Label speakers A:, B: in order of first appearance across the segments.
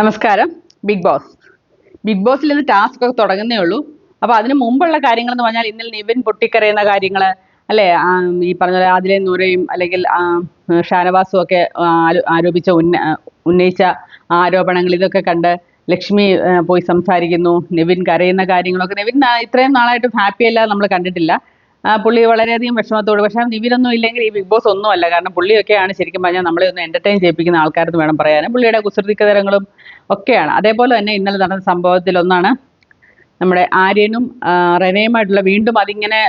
A: നമസ്കാരം. Big boss big ബോസിൽ ഇന്ന് ടാസ്ക് ഒക്കെ തുടങ്ങുന്നേ ഉള്ളൂ. അപ്പോൾ അതിന് മുമ്പുള്ള കാര്യങ്ങൾ എന്ന് പറഞ്ഞാൽ ഇന്നലെ നിവിൻ പൊട്ടിക്കരയുന്ന കാര്യങ്ങൾ അല്ലേ? ഈ പറഞ്ഞ അതിലെ നൂരയും അല്ലെങ്കിൽ ഷാനവാസും ഒക്കെ ആരോപിച്ച ഉന്ന ഉന്നയിച്ച ആരോപണങ്ങൾ ഇതൊക്കെ കണ്ട് ലക്ഷ്മി പോയി സംസാരിക്കുന്നു. നിവിൻ കരയുന്ന കാര്യങ്ങളൊക്കെ. നിവിൻ ഇത്രയും നാളായിട്ടും ഹാപ്പി അല്ല നമ്മൾ കണ്ടിട്ടില്ല. പുള്ളി വളരെയധികം വിഷമത്തോട് പക്ഷേ നിവിനൊന്നും ഇല്ലെങ്കിൽ ഈ ബിഗ് ബോസ് ഒന്നും അല്ല. കാരണം പുള്ളിയൊക്കെയാണ് ശരിക്കും പറഞ്ഞാൽ നമ്മളെ ഒന്ന് എന്റർടൈൻ ചെയ്യിപ്പിക്കുന്ന ആൾക്കാരെന്ന് വേണം പറയാൻ. പുള്ളിയുടെ കുസൃതിക്കതരങ്ങളും ഒക്കെയാണ്. അതേപോലെ തന്നെ ഇന്നലെ നടന്ന സംഭവത്തിൽ ഒന്നാണ് നമ്മുടെ ആര്യനും റെനയുമായിട്ടുള്ള വീണ്ടും അതിങ്ങനെ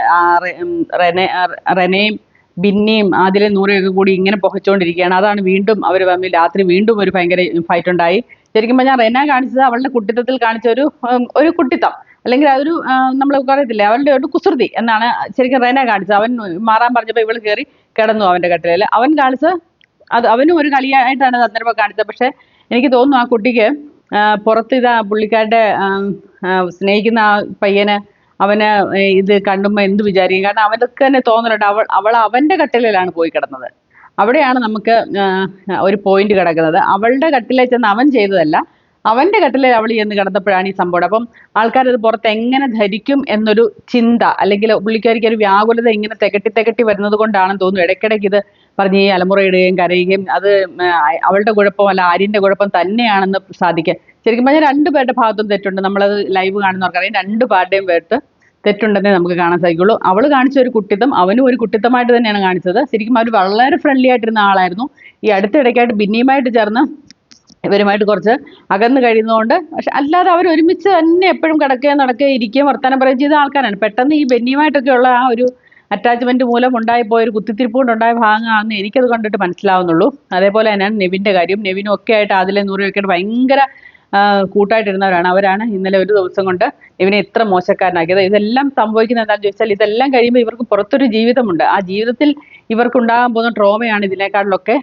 A: റെനയും ബിന്നിയും ആദിലെ നൂറയൊക്കെ കൂടി ഇങ്ങനെ പുഹച്ചുകൊണ്ടിരിക്കുകയാണ് അതാണ് വീണ്ടും അവർ തമ്മിൽ രാത്രി വീണ്ടും ഒരു ഭയങ്കര ഫൈറ്റ് ഉണ്ടായി. ശരിക്കും പറഞ്ഞാൽ റെന കാണിച്ചത് അവളുടെ കുട്ടിത്തത്തിൽ കാണിച്ച ഒരു ഒരു കുട്ടിത്തം. അല്ലെങ്കിൽ അതൊരു നമ്മൾ പറയത്തില്ലേ അവളുടെ ഒരു കുസൃതി എന്നാണ് ശരിക്കും റെന കാണിച്ചത്. അവൻ മാറാൻ പറഞ്ഞപ്പോൾ ഇവൾ കയറി കിടന്നു അവന്റെ കട്ടിലിൽ അവൻ കാണിച്ച അത് അവനും ഒരു കളിയായിട്ടാണ് സന്ദർഭം കാണിച്ചത്. പക്ഷെ എനിക്ക് തോന്നുന്നു ആ കുട്ടിക്ക് പുറത്ത് ഇതാ പുള്ളിക്കാരുടെ സ്നേഹിക്കുന്ന ആ പയ്യന് അവന് ഇത് കണ്ടുമ്പോൾ എന്ത് വിചാരിക്കും? കാരണം അവനൊക്കെ തന്നെ തോന്നലുണ്ട്. അവൾ അവൾ അവന്റെ കട്ടിലിലാണ് പോയി കിടന്നത്. അവിടെയാണ് നമുക്ക് ഒരു പോയിന്റ് കിടക്കുന്നത്. അവളുടെ കട്ടിലെ ചെന്ന് അവൻ ചെയ്തതല്ല. അവന്റെ കട്ടിലിൽ അവളി എന്ന് കിടന്നപ്പോഴാണ് ഈ സംഭവം. അപ്പം ആൾക്കാരത് പുറത്ത് എങ്ങനെ ധരിക്കും എന്നൊരു ചിന്ത അല്ലെങ്കിൽ പുള്ളിക്കാരിക്ക് ഒരു വ്യാകുലത ഇങ്ങനെ തികട്ടി തികട്ടി വരുന്നത് കൊണ്ടാണെന്ന് തോന്നുന്നു. ഇടയ്ക്കിടയ്ക്ക് ഇത് പറഞ്ഞ് ഈ അലമുറയിടുകയും കരയുകയും അത് അവളുടെ കുഴപ്പം അല്ല ആര്യന്റെ കുഴപ്പം തന്നെയാണെന്ന് സാധിക്കുക. ശരിക്കും പറഞ്ഞാൽ രണ്ടുപേരുടെ ഭാഗത്തും തെറ്റുണ്ട്. നമ്മളത് ലൈവ് കാണുന്നവർക്കറിയാം രണ്ടു പാരുടെയും പേർത്ത് തെറ്റുണ്ടെന്നേ നമുക്ക് കാണാൻ സാധിക്കുള്ളൂ. അവൾ കാണിച്ച ഒരു കുട്ടിത്തം അവനും ഒരു കുട്ടിത്തമായിട്ട് തന്നെയാണ് കാണിച്ചത്. ശരിക്കും അവർ വളരെ ഫ്രണ്ട്ലി ആയിട്ടിരുന്ന ആളായിരുന്നു. ഈ അടുത്തിടയ്ക്കായിട്ട് ബിന്നിയുമായിട്ട് ചേർന്ന് ഇവരുമായിട്ട് കുറച്ച് അകന്ന് കഴിയുന്നതുകൊണ്ട്. പക്ഷെ അല്ലാതെ അവർ ഒരുമിച്ച് തന്നെ എപ്പോഴും കിടക്കുകയും നടക്കുകയും ഇരിക്കുകയും വർത്തമാനം പറയുകയും ചെയ്ത ആൾക്കാരാണ്. പെട്ടെന്ന് ഈ ബെന്നിയുമായിട്ടൊക്കെ ഉള്ള ആ ഒരു അറ്റാച്ച്മെന്റ് മൂലം ഉണ്ടായിപ്പോയ ഒരു കുത്തിത്തിരിപ്പ് കൊണ്ടുണ്ടായ ഭാഗമാണെന്ന് എനിക്കത് കണ്ടിട്ട് മനസ്സിലാവുന്നുള്ളൂ. അതേപോലെ തന്നെയാണ് നെവിന്റെ കാര്യം നെവിനും ഒക്കെ ആയിട്ട് അതിലെ നൂറ് ആയിട്ട് ഭയങ്കര കൂട്ടായിട്ടിരുന്നവരാണ്. അവരാണ് ഇന്നലെ ഒരു ദിവസം കൊണ്ട് ഇവനെ ഇത്ര മോശക്കാരനാക്കിയത്. ഇതെല്ലാം സംഭവിക്കുന്നത് എന്താണെന്ന് ചോദിച്ചാൽ ഇതെല്ലാം കഴിയുമ്പോൾ ഇവർക്ക് പുറത്തൊരു ജീവിതമുണ്ട്. ആ ജീവിതത്തിൽ ഇവർക്കുണ്ടാകാൻ പോകുന്ന ട്രോമയാണ് ഇതിനേക്കാളിലൊക്കെ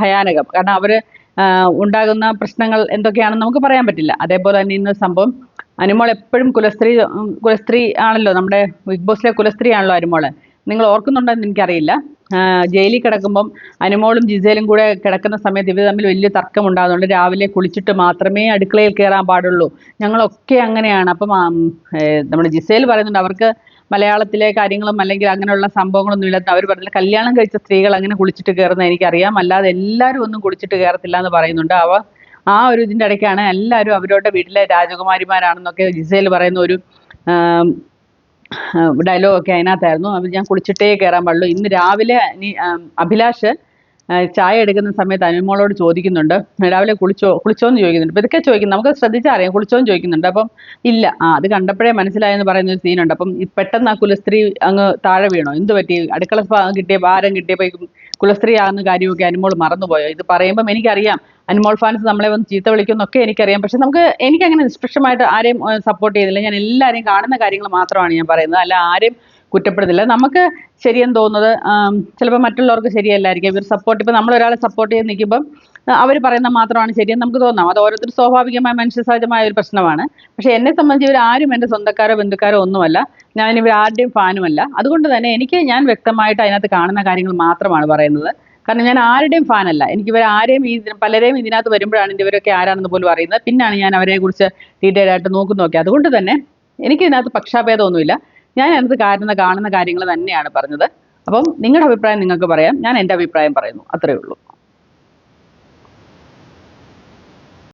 A: ഭയാനകം. കാരണം അവർ ആ, ഉണ്ടാകുന്ന പ്രശ്നങ്ങൾ എന്തൊക്കെയാണെന്ന് നമുക്ക് പറയാൻ പറ്റില്ല. അതേപോലെ തന്നെ ഇന്ന് സംഭവം അനുമോൾ എപ്പോഴും കുലസ്ത്രീ കുലസ്ത്രീ ആണല്ലോ നമ്മുടെ ബിഗ് ബോസിലെ കുലസ്ത്രീ ആണല്ലോ അനുമോൾ. നിങ്ങൾ ഓർക്കുന്നുണ്ടോ എന്ന് എനിക്കറിയില്ല ജയിലിൽ കിടക്കുമ്പം അനുമോളും ജിസേലും കൂടെ കിടക്കുന്ന സമയത്ത് ഇവർ തമ്മിൽ വലിയ തർക്കം ഉണ്ടാകുന്നുണ്ട് രാവിലെ കുളിച്ചിട്ട് മാത്രമേ അടുക്കളയിൽ കയറാൻ പാടുള്ളൂ. ഞങ്ങളൊക്കെ അങ്ങനെയാണ്. അപ്പം നമ്മുടെ ജിസേൽ പറയുന്നുണ്ട് അവർക്ക് മലയാളത്തിലെ കാര്യങ്ങളും അല്ലെങ്കിൽ അങ്ങനെയുള്ള സംഭവങ്ങളൊന്നും ഇല്ലാത്ത അവർ പറഞ്ഞില്ല. കല്യാണം കഴിച്ച സ്ത്രീകൾ അങ്ങനെ കുളിച്ചിട്ട് കയറുന്ന എനിക്കറിയാം. അല്ലാതെ എല്ലാവരും ഒന്നും കുളിച്ചിട്ട് കയറത്തില്ല എന്ന് പറയുന്നുണ്ട്. അവ ആ ഒരു ഇതിന്റെ ഇടയ്ക്കാണ് എല്ലാവരും അവരുടെ വീട്ടിലെ രാജകുമാരിമാരാണെന്നൊക്കെ ജിസയിൽ പറയുന്ന ഒരു ഡയലോഗ് ഒക്കെ അതിനകത്തായിരുന്നു. അപ്പോൾ ഞാൻ കുളിച്ചിട്ടേ കയറാൻ പാടുള്ളൂ. ഇന്ന് രാവിലെ അഭിലാഷ് ചായ എടുക്കുന്ന സമയത്ത് അനുമോളോട് ചോദിക്കുന്നുണ്ട് രാവിലെ കുളിച്ചോ കുളിച്ചോന്ന് ചോദിക്കുന്നുണ്ട്. ഇതൊക്കെ ചോദിക്കും നമുക്ക് ശ്രദ്ധിച്ചാൽ അറിയാം കുളിച്ചോന്ന് ചോദിക്കുന്നുണ്ട്. അപ്പം ഇല്ല ആ അത് കണ്ടപ്പോഴേ മനസ്സിലായെന്ന് പറയുന്ന ഒരു സീനുണ്ട്. അപ്പം പെട്ടെന്ന് ആ കുലസ്ത്രീ അങ്ങ് താഴെ വീണോ? എന്ത് പറ്റി? അടുക്കള കിട്ടിയ ഭാരം കിട്ടിയപ്പോൾ ഈ കുലസ്ത്രീ ആകുന്ന കാര്യമൊക്കെ അനുമോൾ മറന്നുപോയോ? ഇത് പറയുമ്പം എനിക്കറിയാം അനിമോൾ ഫാൻസ് നമ്മളെ വന്ന് ചീത്ത വിളിക്കുന്നൊക്കെ എനിക്കറിയാം. പക്ഷെ നമുക്ക് എനിക്കങ്ങനെ നിഷ്പക്ഷമായിട്ട് ആരെയും സപ്പോർട്ട് ചെയ്തില്ല. ഞാൻ എല്ലാവരെയും കാണുന്ന കാര്യങ്ങൾ മാത്രമാണ് ഞാൻ പറയുന്നത്. അല്ല ആരെയും കുറ്റപ്പെടുത്തില്ല. നമുക്ക് ശരിയെന്ന് തോന്നുന്നത് ചിലപ്പോൾ മറ്റുള്ളവർക്ക് ശരിയല്ലായിരിക്കും. ഇവർ സപ്പോർട്ട് ഇപ്പോൾ നമ്മളൊരാളെ സപ്പോർട്ട് ചെയ്ത് നിൽക്കുമ്പം അവർ പറയുന്ന മാത്രമാണ് ശരിയെന്ന് നമുക്ക് തോന്നാം. അത് ഓരോരുത്തർ സ്വാഭാവികമായ മനുഷ്യസഹജമായ ഒരു പ്രശ്നമാണ്. പക്ഷെ എന്നെ സംബന്ധിച്ച് ഇവർ ആരും എന്റെ സ്വന്തക്കാരോ ബന്ധുക്കാരോ ഒന്നുമല്ല. ഞാൻ ഇവർ ആരുടെയും ഫാനുമല്ല. അതുകൊണ്ട് തന്നെ എനിക്ക് ഞാൻ വ്യക്തമായിട്ട് അതിനകത്ത് കാണുന്ന കാര്യങ്ങൾ മാത്രമാണ് പറയുന്നത്. കാരണം ഞാൻ ആരുടെയും ഫാനല്ല. എനിക്ക് ഇവർ ആരെയും ഈ പലരെയും ഇതിനകത്ത് വരുമ്പോഴാണ് ഇവരൊക്കെ ആരാണെന്ന് പോലും അറിയുന്നത്. പിന്നാണ് ഞാൻ അവരെ കുറിച്ച് ഡീറ്റെയിൽ ആയിട്ട് നോക്കുന്നതൊക്കെ അതുകൊണ്ട് തന്നെ എനിക്ക് ഇതിനകത്ത് പക്ഷാഭേദമൊന്നുമില്ല. ഞാൻ അതിനകത്ത് കാണുന്ന കാണുന്ന കാര്യങ്ങൾ തന്നെയാണ് പറഞ്ഞത്. അപ്പം നിങ്ങളുടെ അഭിപ്രായം നിങ്ങൾക്ക് പറയാം. ഞാൻ എന്റെ അഭിപ്രായം പറയുന്നു. അത്രയേ ഉള്ളൂ.